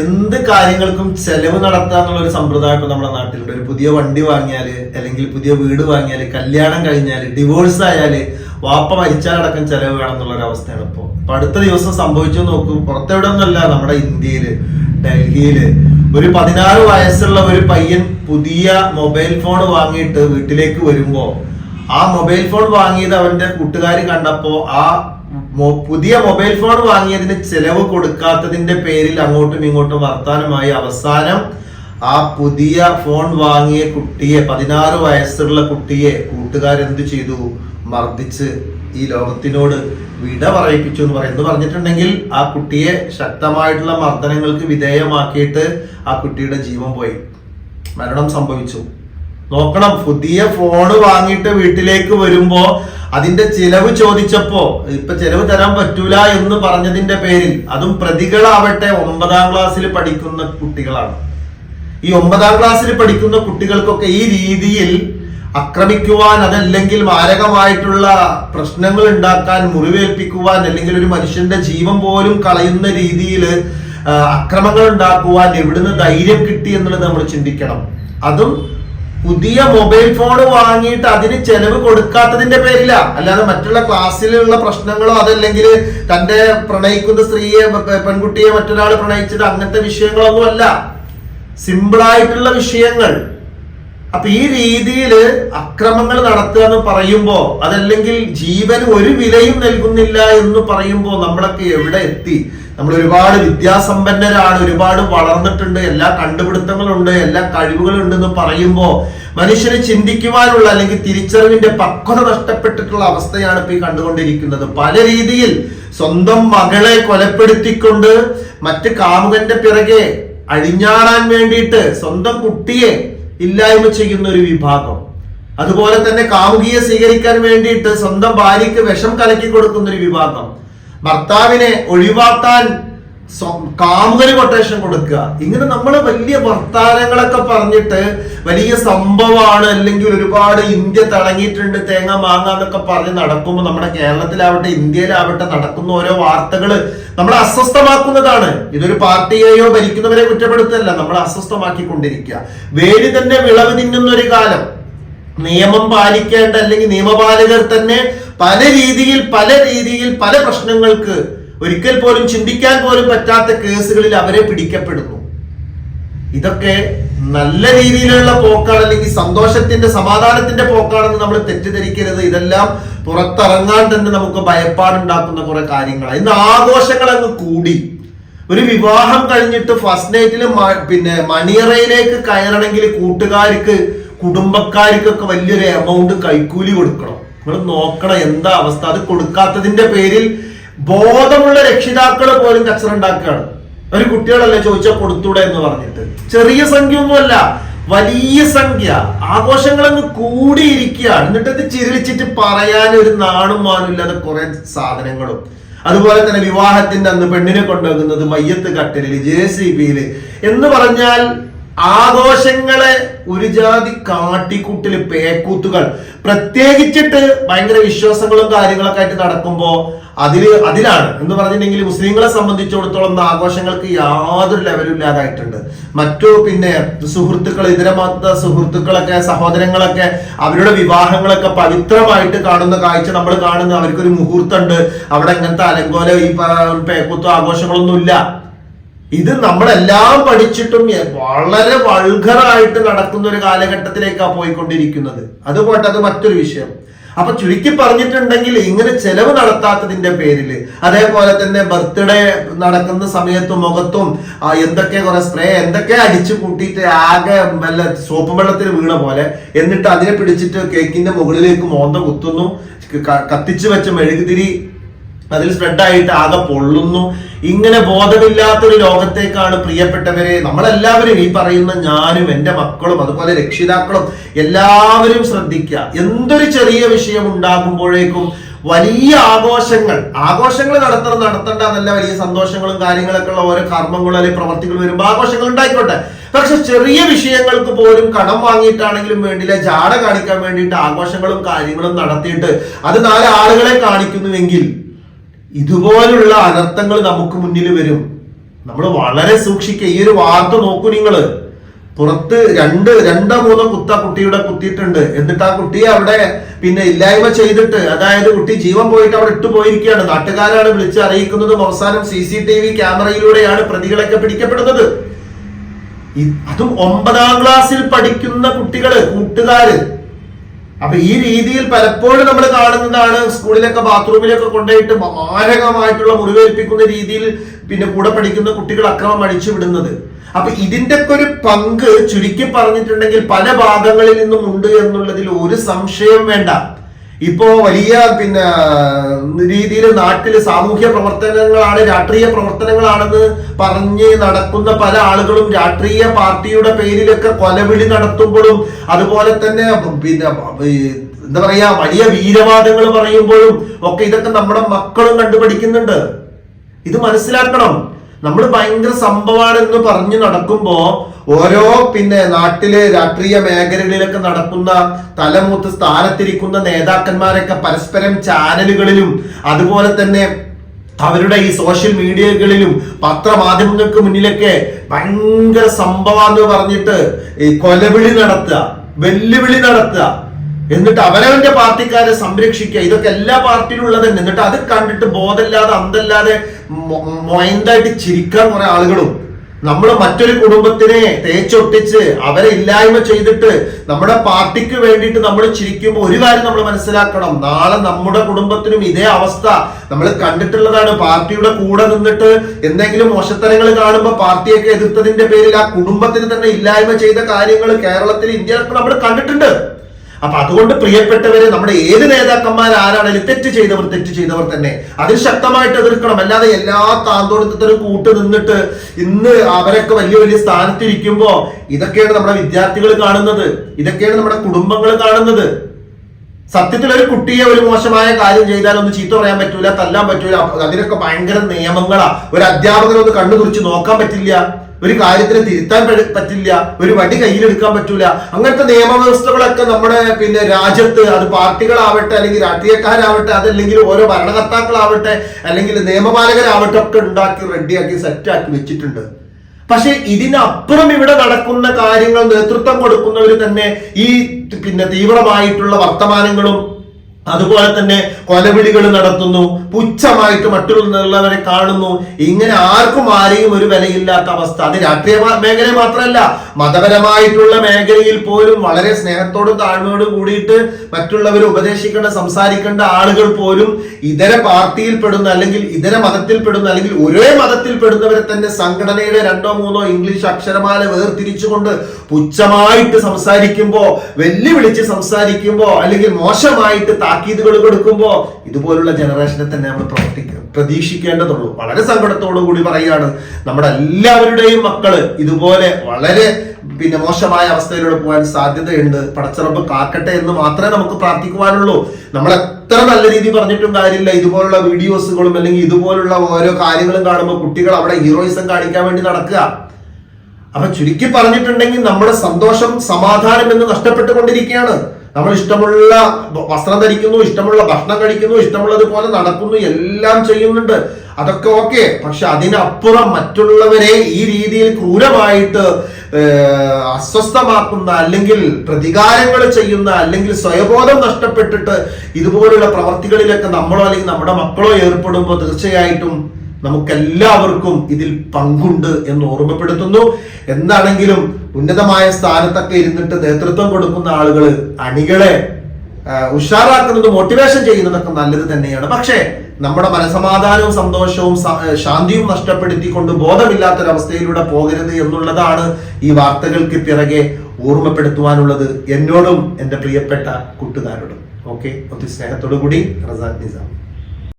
എന്ത് കാര്യങ്ങൾക്കും ചെലവ് നടത്താം എന്നുള്ള ഒരു സമ്പ്രദായം ഇപ്പൊ നമ്മുടെ നാട്ടിലുണ്ട്. ഒരു പുതിയ വണ്ടി വാങ്ങിയാൽ അല്ലെങ്കിൽ പുതിയ വീട് വാങ്ങിയാൽ കല്യാണം കഴിഞ്ഞാൽ ഡിവോഴ്സ് ആയാൽ വാപ്പ മരിച്ചാലടക്കം ചെലവ് വേണം എന്നുള്ള ഒരു അവസ്ഥയാണ് ഇപ്പൊ. അപ്പൊ അടുത്ത ദിവസം സംഭവിച്ചു നോക്കും. പുറത്തെവിടെ ഒന്നുമല്ല നമ്മുടെ ഇന്ത്യയിൽ ഡൽഹിയിൽ. ഒരു പതിനാറ് വയസ്സുള്ള ഒരു പയ്യൻ പുതിയ മൊബൈൽ ഫോൺ വാങ്ങിയിട്ട് വീട്ടിലേക്ക് വരുമ്പോ ആ മൊബൈൽ ഫോൺ വാങ്ങിയത് അവന്റെ കൂട്ടുകാർ കണ്ടപ്പോ ആ പുതിയ മൊബൈൽ ഫോൺ വാങ്ങിയതിന് ചെലവ് കൊടുക്കാത്തതിന്റെ പേരിൽ അങ്ങോട്ടും ഇങ്ങോട്ടും വർത്താനമായി. അവസാനം ആ പുതിയ ഫോൺ വാങ്ങിയ കുട്ടിയെ പതിനാറ് വയസ്സുള്ള കുട്ടിയെ കൂട്ടുകാരെന്ത് ചെയ്തു? മർദ്ദിച്ച് ഈ ലോകത്തിനോട് വിട പറയിപ്പിച്ചു എന്ന് പറയുന്നത് പറഞ്ഞിട്ടുണ്ടെങ്കിൽ ആ കുട്ടിയെ ശക്തമായിട്ടുള്ള മർദ്ദനങ്ങൾക്ക് വിധേയമാക്കിയിട്ട് ആ കുട്ടിയുടെ ജീവൻ പോയി. മരണം സംഭവിച്ചു. നോക്കണം പുതിയ ഫോണ് വാങ്ങിയിട്ട് വീട്ടിലേക്ക് വരുമ്പോ അതിന്റെ ചിലവ് ചോദിച്ചപ്പോ ഇപ്പൊ ചിലവ് തരാൻ പറ്റൂല എന്ന് പറഞ്ഞതിന്റെ പേരിൽ അതും പ്രതികളാവട്ടെ ഒമ്പതാം ക്ലാസ്സിൽ പഠിക്കുന്ന കുട്ടികളാണ്. ഈ ഒമ്പതാം ക്ലാസ്സിൽ പഠിക്കുന്ന കുട്ടികൾക്കൊക്കെ ഈ രീതിയിൽ ആക്രമിക്കുവാൻ അതല്ലെങ്കിൽ മാരകമായിട്ടുള്ള പ്രശ്നങ്ങൾ ഉണ്ടാക്കാൻ മുറിവേൽപ്പിക്കുവാൻ അല്ലെങ്കിൽ ഒരു മനുഷ്യന്റെ ജീവൻ പോലും കളയുന്ന രീതിയിൽ അക്രമങ്ങൾ ഉണ്ടാക്കുവാൻ എവിടുന്ന് ധൈര്യം കിട്ടി എന്നുള്ളത് നമ്മൾ ചിന്തിക്കണം. അതും പുതിയ മൊബൈൽ ഫോൺ വാങ്ങിയിട്ട് അതിന് ചെലവ് കൊടുക്കാത്തതിന്റെ പേരില. അല്ലാതെ മറ്റുള്ള ക്ലാസ്സിലുള്ള പ്രശ്നങ്ങളോ അതല്ലെങ്കിൽ തന്റെ പ്രണയിക്കുന്ന സ്ത്രീയെ പെൺകുട്ടിയെ മറ്റൊരാൾ പ്രണയിച്ചിട്ട് അങ്ങനത്തെ വിഷയങ്ങളൊന്നും അല്ല. സിമ്പിളായിട്ടുള്ള വിഷയങ്ങൾ. അപ്പൊ ഈ രീതിയിൽ അക്രമങ്ങൾ നടത്തുക എന്ന് പറയുമ്പോ അതല്ലെങ്കിൽ ജീവന് ഒരു വിലയും നൽകുന്നില്ല എന്ന് പറയുമ്പോ നമ്മളൊക്കെ എവിടെ എത്തി? നമ്മൾ ഒരുപാട് വിദ്യാസമ്പന്നരാണ് ഒരുപാട് വളർന്നിട്ടുണ്ട് എല്ലാ കണ്ടുപിടുത്തങ്ങളുണ്ട് എല്ലാ കഴിവുകളുണ്ട് എന്ന് പറയുമ്പോൾ മനുഷ്യന് ചിന്തിക്കുവാനുള്ള അല്ലെങ്കിൽ തിരിച്ചറിവിന്റെ പക്വത നഷ്ടപ്പെട്ടിട്ടുള്ള അവസ്ഥയാണ് ഇപ്പൊ ഈ കണ്ടുകൊണ്ടിരിക്കുന്നത്. പല രീതിയിൽ സ്വന്തം മകളെ കൊലപ്പെടുത്തിക്കൊണ്ട് മറ്റ് കാമുകന്റെ പിറകെ അഴിഞ്ഞാടാൻ വേണ്ടിയിട്ട് സ്വന്തം കുട്ടിയെ ഇല്ലായ്മ ചെയ്യുന്ന ഒരു വിഭാഗം. അതുപോലെ തന്നെ കാമുകിയെ സ്വീകരിക്കാൻ വേണ്ടിയിട്ട് സ്വന്തം ഭാര്യയ്ക്ക് വിഷം കലക്കി കൊടുക്കുന്ന ഒരു വിഭാഗം. ഭർത്താവിനെ ഒഴിവാക്കാൻ കാമുകന് കൊട്ടേഷൻ കൊടുക്കുക. ഇങ്ങനെ നമ്മൾ വലിയ വർത്താനങ്ങളൊക്കെ പറഞ്ഞിട്ട് വലിയ സംഭവമാണ് അല്ലെങ്കിൽ ഒരുപാട് ഇന്ത്യ തിളങ്ങിയിട്ടുണ്ട് തേങ്ങ മാങ്ങ എന്നൊക്കെ പറഞ്ഞ് നടക്കുമ്പോൾ നമ്മുടെ കേരളത്തിലാവട്ടെ ഇന്ത്യയിലാവട്ടെ നടക്കുന്ന ഓരോ വാർത്തകൾ നമ്മളെ അസ്വസ്ഥമാക്കുന്നതാണ്. ഇതൊരു പാർട്ടിയെയോ ഭരിക്കുന്നവരെ കുറ്റപ്പെടുത്തല്ല നമ്മളെ അസ്വസ്ഥമാക്കിക്കൊണ്ടിരിക്കുക. വേലി തന്നെ വിളവ് തിന്നുന്ന ഒരു കാലം. നിയമം പാലിക്കേണ്ട അല്ലെങ്കിൽ നിയമപാലകർ തന്നെ പല രീതിയിൽ പല രീതിയിൽ പല പ്രശ്നങ്ങൾക്ക് ഒരിക്കൽ പോലും ചിന്തിക്കാൻ പോലും പറ്റാത്ത കേസുകളിൽ അവരെ പിടിക്കപ്പെടുന്നു. ഇതൊക്കെ നല്ല രീതിയിലുള്ള പോക്കാണ് അല്ലെങ്കിൽ സന്തോഷത്തിന്റെ സമാധാനത്തിന്റെ പോക്കാണെന്ന് നമ്മൾ തെറ്റിദ്ധരിക്കരുത്. ഇതെല്ലാം പുറത്തിറങ്ങാൻ തന്നെ നമുക്ക് ഭയപ്പാടുണ്ടാക്കുന്ന കുറെ കാര്യങ്ങളാണ്. ഇന്ന് ആഘോഷങ്ങൾ അങ്ങ് കൂടി. ഒരു വിവാഹം കഴിഞ്ഞിട്ട് ഫസ്റ്റ് നൈറ്റിൽ പിന്നെ മണിയറയിലേക്ക് കയറണമെങ്കിൽ കൂട്ടുകാർക്ക് കുടുംബക്കാർക്കൊക്കെ വലിയൊരു എമൗണ്ട് കൈക്കൂലി കൊടുക്കണം. നിങ്ങൾ നോക്കണം എന്താ അവസ്ഥ. അത് കൊടുക്കാത്തതിന്റെ പേരിൽ ബോധമുള്ള രക്ഷിതാക്കൾ പോലും കച്ചറ ഉണ്ടാക്കുകയാണ്. ഒരു കുട്ടികളല്ലേ ചോദിച്ചാൽ കൊടുത്തൂടെ എന്ന് പറഞ്ഞിട്ട്. ചെറിയ സംഖ്യ ഒന്നുമല്ല വലിയ സംഖ്യ. ആഘോഷങ്ങളങ്ങ് കൂടിയിരിക്കുകയാണ്. എന്നിട്ട് ഇത് ചിരിച്ചിട്ട് പറയാൻ ഒരു നാണും മാനും ഇല്ലാതെ കുറെ സാധനങ്ങളും. അതുപോലെ തന്നെ വിവാഹത്തിന്റെ അന്ന് പെണ്ണിനെ കൊണ്ടുപോകുന്നത് മയ്യത്ത് കട്ടലിൽ ജെ സി ബിയിൽ. എന്ന് പറഞ്ഞാൽ ആഘോഷങ്ങളെ ഒരു ജാതി കാട്ടിക്കൂട്ടിൽ പേക്കൂത്തുകൾ. പ്രത്യേകിച്ചിട്ട് ഭയങ്കര വിശ്വാസങ്ങളും കാര്യങ്ങളൊക്കെ ആയിട്ട് നടക്കുമ്പോ അതിൽ അതിലാണ്. എന്ന് പറഞ്ഞിട്ടുണ്ടെങ്കിൽ മുസ്ലിങ്ങളെ സംബന്ധിച്ചിടത്തോളം ആഘോഷങ്ങൾക്ക് യാതൊരു ലെവലും ഇല്ലാതായിട്ടുണ്ട്. മറ്റു പിന്നെ സുഹൃത്തുക്കൾ ഇതര മത സുഹൃത്തുക്കളൊക്കെ സഹോദരങ്ങളൊക്കെ അവരുടെ വിവാഹങ്ങളൊക്കെ പവിത്രമായിട്ട് കാണുന്ന കാഴ്ച നമ്മൾ കാണുന്ന. അവർക്കൊരു മുഹൂർത്തമുണ്ട്. അവിടെ ഇങ്ങനത്തെ അലങ്കോല ഈ പേക്കൂത്തോ ആഘോഷങ്ങളൊന്നും ഇല്ല ഇത് നമ്മളെല്ലാം പഠിച്ചിട്ടും വളരെ വൾഗറായിട്ട് നടക്കുന്ന ഒരു കാലഘട്ടത്തിലേക്കാണ് പോയിക്കൊണ്ടിരിക്കുന്നത്. അതുപോട്ടെ അത് മറ്റൊരു വിഷയം. അപ്പൊ ചുരുക്കി പറഞ്ഞിട്ടുണ്ടെങ്കിൽ ഇങ്ങനെ ചെലവ് നടത്താത്തതിന്റെ പേരിൽ അതേപോലെ തന്നെ ബർത്ത്ഡേ നടക്കുന്ന സമയത്തും മുഖത്തും എന്തൊക്കെ കുറെ സ്പ്രേ എന്തൊക്കെ അടിച്ചു കൂട്ടിയിട്ട് ആകെ വല്ല സോപ്പ് വെള്ളത്തിൽ വീണ പോലെ എന്നിട്ട് അതിനെ പിടിച്ചിട്ട് കേക്കിന്റെ മുകളിലേക്ക് മോന്ത കുത്തുന്നു കത്തിച്ചു വെച്ച മെഴുകുതിരി അതിൽ സ്പ്രെഡായിട്ട് ആകെ പൊള്ളുന്നു. ഇങ്ങനെ ബോധമില്ലാത്തൊരു ലോകത്തേക്കാണ് പ്രിയപ്പെട്ടവരെ. നമ്മളെല്ലാവരും ഈ പറയുന്ന ഞാനും എന്റെ മക്കളും അതുപോലെ രക്ഷിതാക്കളും എല്ലാവരും ശ്രദ്ധിക്കുക. എന്തൊരു ചെറിയ വിഷയം ഉണ്ടാകുമ്പോഴേക്കും വലിയ ആഘോഷങ്ങൾ ആഘോഷങ്ങൾ നടത്തണം നടത്തേണ്ട നല്ല വലിയ സന്തോഷങ്ങളും കാര്യങ്ങളൊക്കെ ഉള്ള ഓരോ കർമ്മങ്ങളും അല്ലെങ്കിൽ പ്രവർത്തികളും വരുമ്പോൾ ആഘോഷങ്ങൾ ഉണ്ടായിക്കോട്ടെ. പക്ഷെ ചെറിയ വിഷയങ്ങൾക്ക് പോലും കടം വാങ്ങിയിട്ടാണെങ്കിലും വേണ്ടിയില്ല ജാട കാണിക്കാൻ വേണ്ടിയിട്ട് ആഘോഷങ്ങളും കാര്യങ്ങളും നടത്തിയിട്ട് അത് നാല് ആളുകളെ കാണിക്കുന്നുവെങ്കിൽ ഇതുപോലുള്ള അനർത്ഥങ്ങൾ നമുക്ക് മുന്നിൽ വരും. നമ്മൾ വളരെ സൂക്ഷിക്കുക. ഈ ഒരു വാർത്ത നോക്കൂ നിങ്ങൾ. പുറത്ത് രണ്ട് രണ്ടോ മൂന്നോ കുത്ത കുട്ടിയുടെ കുത്തിയിട്ടുണ്ട്. എന്നിട്ട് ആ കുട്ടിയെ അവിടെ പിന്നെ ഇല്ലായ്മ ചെയ്തിട്ട് അതായത് കുട്ടി ജീവൻ പോയിട്ട് അവിടെ ഇട്ടു പോയിരിക്കുകയാണ്. നാട്ടുകാരാണ് വിളിച്ച് അറിയിക്കുന്നതും അവസാനം സി സി ടി വി ക്യാമറയിലൂടെയാണ് പ്രതികളൊക്കെ പിടിക്കപ്പെടുന്നത്. അതും ഒമ്പതാം ക്ലാസ്സിൽ പഠിക്കുന്ന കുട്ടികൾ കൂട്ടുകാര് അപ്പൊ ഈ രീതിയിൽ പലപ്പോഴും നമ്മൾ കാണുന്നതാണ് സ്കൂളിലൊക്കെ ബാത്റൂമിലൊക്കെ കൊണ്ടുപോയിട്ട് മാരകമായിട്ടുള്ള മുറിവേൽപ്പിക്കുന്ന രീതിയിൽ പിന്നെ കൂടെ പഠിക്കുന്ന കുട്ടികൾ അക്രമം അടിച്ചു വിടുന്നത്. അപ്പൊ ഇതിന്റെ ഒക്കെ ഒരു പങ്ക് ചുരുക്കി പറഞ്ഞിട്ടുണ്ടെങ്കിൽ പല ഭാഗങ്ങളിൽ നിന്നും ഉണ്ട് എന്നുള്ളതിൽ ഒരു സംശയം വേണ്ട. ഇപ്പോ വലിയ പിന്നെ രീതിയിൽ നാട്ടിൽ സാമൂഹ്യ പ്രവർത്തനങ്ങളാണ് രാഷ്ട്രീയ പ്രവർത്തനങ്ങളാണെന്ന് പറഞ്ഞ് നടക്കുന്ന പല ആളുകളും രാഷ്ട്രീയ പാർട്ടിയുടെ പേരിലൊക്കെ കൊലവിളി നടത്തുമ്പോഴും അതുപോലെ തന്നെ പിന്നെ എന്താ പറയാ വലിയ വീരവാദങ്ങൾ പറയുമ്പോഴും ഒക്കെ ഇതൊക്കെ നമ്മുടെ മക്കളും കണ്ടുപഠിക്കുന്നുണ്ട്. ഇത് മനസ്സിലാക്കണം. നമ്മൾ ഭയങ്കര സംഭവമാണെന്ന് പറഞ്ഞു നടക്കുമ്പോ ഓരോ പിന്നെ നാട്ടിലെ രാഷ്ട്രീയ മേഖലകളിലൊക്കെ നടക്കുന്ന തലമൂത്ത് സ്ഥാനത്തിരിക്കുന്ന നേതാക്കന്മാരൊക്കെ പരസ്പരം ചാനലുകളിലും അതുപോലെ തന്നെ അവരുടെ ഈ സോഷ്യൽ മീഡിയകളിലും പത്രമാധ്യമങ്ങൾക്ക് മുന്നിലൊക്കെ ഭയങ്കര സംഭവം പറഞ്ഞിട്ട് ഈ കൊലവിളി നടത്തുക വെല്ലുവിളി നടത്തുക എന്നിട്ട് അവനവന്റെ പാർട്ടിക്കാരെ സംരക്ഷിക്കുക ഇതൊക്കെ എല്ലാ പാർട്ടിയിലും ഉള്ളത് തന്നെ എന്നിട്ട് അത് കണ്ടിട്ട് ബോധമില്ലാതെ അന്തല്ലാതെ മൊയന്തായിട്ട് ചിരിക്കാൻ കുറെ ആളുകളും നമ്മൾ മറ്റൊരു കുടുംബത്തിനെ തേച്ചൊട്ടിച്ച് അവരെ ഇല്ലായ്മ ചെയ്തിട്ട് നമ്മുടെ പാർട്ടിക്ക് വേണ്ടിയിട്ട് നമ്മൾ ചിരിക്കുമ്പോൾ ഒരു കാര്യം നമ്മൾ മനസ്സിലാക്കണം. നാളെ നമ്മുടെ കുടുംബത്തിനും ഇതേ അവസ്ഥ. നമ്മൾ കണ്ടിട്ടുള്ളതാണ്. പാർട്ടിയുടെ കൂടെ നിന്നിട്ട് എന്തെങ്കിലും മോശത്തരങ്ങൾ കാണുമ്പോൾ പാർട്ടിയൊക്കെ എതിർത്തതിന്റെ പേരിൽ ആ കുടുംബത്തിന് തന്നെ ഇല്ലായ്മ ചെയ്ത കാര്യങ്ങൾ കേരളത്തിൽ ഇന്ത്യയിലൊക്കെ നമ്മൾ കണ്ടിട്ടുണ്ട്. അപ്പൊ അതുകൊണ്ട് പ്രിയപ്പെട്ടവരെ നമ്മുടെ ഏത് നേതാക്കന്മാർ ആരാണെങ്കിലും തെറ്റ് ചെയ്തവർ തെറ്റ് ചെയ്തവർ തന്നെ അതിൽ ശക്തമായിട്ട് എതിർക്കണം. അല്ലാതെ എല്ലാ താന്തോളത്തിനും കൂട്ട് നിന്നിട്ട് ഇന്ന് അവരൊക്കെ വലിയ വലിയ സ്ഥാനത്തിരിക്കുമ്പോ ഇതൊക്കെയാണ് നമ്മുടെ വിദ്യാർത്ഥികൾ കാണുന്നത്. ഇതൊക്കെയാണ് നമ്മുടെ കുടുംബങ്ങൾ കാണുന്നത്. സത്യത്തിൽ ഒരു കുട്ടിയെ ഒരു മോശമായ കാര്യം ചെയ്താൽ ഒന്ന് ചീത്ത പറയാൻ പറ്റൂല തല്ലാൻ പറ്റൂല. അതിനൊക്കെ ഭയങ്കര നിയമങ്ങളാ. ഒരു അധ്യാപകനൊന്ന് കണ്ണു തുറിച്ച് നോക്കാൻ പറ്റില്ല. ഒരു കാര്യത്തിന് തിരുത്താൻ പറ്റില്ല ഒരു വടി കയ്യിലെടുക്കാൻ പറ്റൂല. അങ്ങനത്തെ നിയമവ്യവസ്ഥകളൊക്കെ നമ്മുടെ പിന്നെ രാജ്യത്ത് അത് പാർട്ടികളാവട്ടെ അല്ലെങ്കിൽ രാഷ്ട്രീയക്കാരാവട്ടെ അതല്ലെങ്കിൽ ഓരോ ഭരണകർത്താക്കളാവട്ടെ അല്ലെങ്കിൽ നിയമപാലകരാവട്ടെ ഒക്കെ ഉണ്ടാക്കി റെഡിയാക്കി സെറ്റാക്കി വെച്ചിട്ടുണ്ട്. പക്ഷെ ഇതിനപ്പുറം ഇവിടെ നടക്കുന്ന കാര്യങ്ങൾ നേതൃത്വം കൊടുക്കുന്നവർ തന്നെ ഈ പിന്നെ തീവ്രമായിട്ടുള്ള വർത്തമാനങ്ങളും അതുപോലെ തന്നെ കൊലവിളികൾ നടത്തുന്നു പുച്ഛമായിട്ട് മറ്റുള്ളവരെ കാണുന്നു. ഇങ്ങനെ ആർക്കും ആരെയും ഒരു വിലയില്ലാത്ത അവസ്ഥ. അത് രാഷ്ട്രീയ മേഖല മാത്രമല്ല മതപരമായിട്ടുള്ള മേഖലയിൽ പോലും വളരെ സ്നേഹത്തോടും താഴ്മയോടും കൂടിയിട്ട് മറ്റുള്ളവർ ഉപദേശിക്കേണ്ട സംസാരിക്കേണ്ട ആളുകൾ പോലും ഇതര പാർട്ടിയിൽ പെടുന്ന അല്ലെങ്കിൽ ഇതര മതത്തിൽ പെടുന്ന അല്ലെങ്കിൽ ഒരേ മതത്തിൽ പെടുന്നവരെ തന്നെ സംഘടനയുടെ രണ്ടോ മൂന്നോ ഇംഗ്ലീഷ് അക്ഷരമാല വേർതിരിച്ചുകൊണ്ട് പുച്ഛമായിട്ട് സംസാരിക്കുമ്പോൾ വെല്ലുവിളിച്ച് സംസാരിക്കുമ്പോൾ അല്ലെങ്കിൽ മോശമായിട്ട് താക്കീതുകൾ കൊടുക്കുമ്പോൾ ഇതുപോലുള്ള ജനറേഷനെ തന്നെ നമ്മൾ പ്രവർത്തിക്കുക പ്രതീക്ഷിക്കേണ്ടതുള്ളൂ. വളരെ സങ്കടത്തോടു കൂടി പറയുകയാണ്. നമ്മുടെ എല്ലാവരുടെയും മക്കൾ ഇതുപോലെ വളരെ പിന്നെ മോശമായ അവസ്ഥയിലൂടെ പോകാൻ സാധ്യതയുണ്ട്. പടച്ചിറപ്പ് കാക്കട്ടെ എന്ന് മാത്രമേ നമുക്ക് പ്രാർത്ഥിക്കുവാനുള്ളൂ. നമ്മൾ എത്ര നല്ല രീതി പറഞ്ഞിട്ടും കാര്യമില്ല. ഇതുപോലുള്ള വീഡിയോസുകളും അല്ലെങ്കിൽ ഇതുപോലുള്ള ഓരോ കാര്യങ്ങളും കാണുമ്പോൾ കുട്ടികൾ അവിടെ ഹീറോയിസം കാണിക്കാൻ വേണ്ടി നടക്കുക. അപ്പൊ ചുരുക്കി പറഞ്ഞിട്ടുണ്ടെങ്കിൽ നമ്മുടെ സന്തോഷം സമാധാനം എന്ന് നഷ്ടപ്പെട്ടുകൊണ്ടിരിക്കുകയാണ്. നമ്മൾ ഇഷ്ടമുള്ള വസ്ത്രം ധരിക്കുന്നു ഇഷ്ടമുള്ള ഭക്ഷണം കഴിക്കുന്നു ഇഷ്ടമുള്ളതുപോലെ നടക്കുന്നു എല്ലാം ചെയ്യുന്നുണ്ട്. അതൊക്കെ ഓക്കെ. പക്ഷെ അതിനപ്പുറം മറ്റുള്ളവരെ ഈ രീതിയിൽ ക്രൂരമായിട്ട് അസ്വസ്ഥമാക്കുന്ന അല്ലെങ്കിൽ പ്രതികാരങ്ങൾ ചെയ്യുന്ന അല്ലെങ്കിൽ സ്വയബോധം നഷ്ടപ്പെട്ടിട്ട് ഇതുപോലുള്ള പ്രവർത്തികളിലൊക്കെ നമ്മളോ അല്ലെങ്കിൽ നമ്മുടെ മക്കളോ ഏർപ്പെടുമ്പോൾ തീർച്ചയായിട്ടും നമുക്കെല്ലാവർക്കും ഇതിൽ പങ്കുണ്ട് എന്ന് ഓർമ്മപ്പെടുത്തുന്നു. എന്താണെങ്കിലും ഉന്നതമായ സ്ഥാനത്തൊക്കെ ഇരുന്നിട്ട് നേതൃത്വം കൊടുക്കുന്ന ആളുകൾ അണികളെ ഉഷാറാക്കുന്നത് മോട്ടിവേഷൻ ചെയ്യുന്നതൊക്കെ നല്ലത് തന്നെയാണ്. പക്ഷേ നമ്മുടെ മനസമാധാനവും സന്തോഷവും ശാന്തിയും നഷ്ടപ്പെടുത്തിക്കൊണ്ട് ബോധമില്ലാത്തൊരവസ്ഥയിലൂടെ പോകരുത് എന്നുള്ളതാണ് ഈ വാർത്തകൾക്ക് പിറകെ ഓർമ്മപ്പെടുത്തുവാനുള്ളത് എന്നോടും എന്റെ പ്രിയപ്പെട്ട കൂട്ടുകാരോടും. ഓക്കെ? ഒത്തിരി സ്നേഹത്തോടു കൂടി റസാഖ് നിസാം.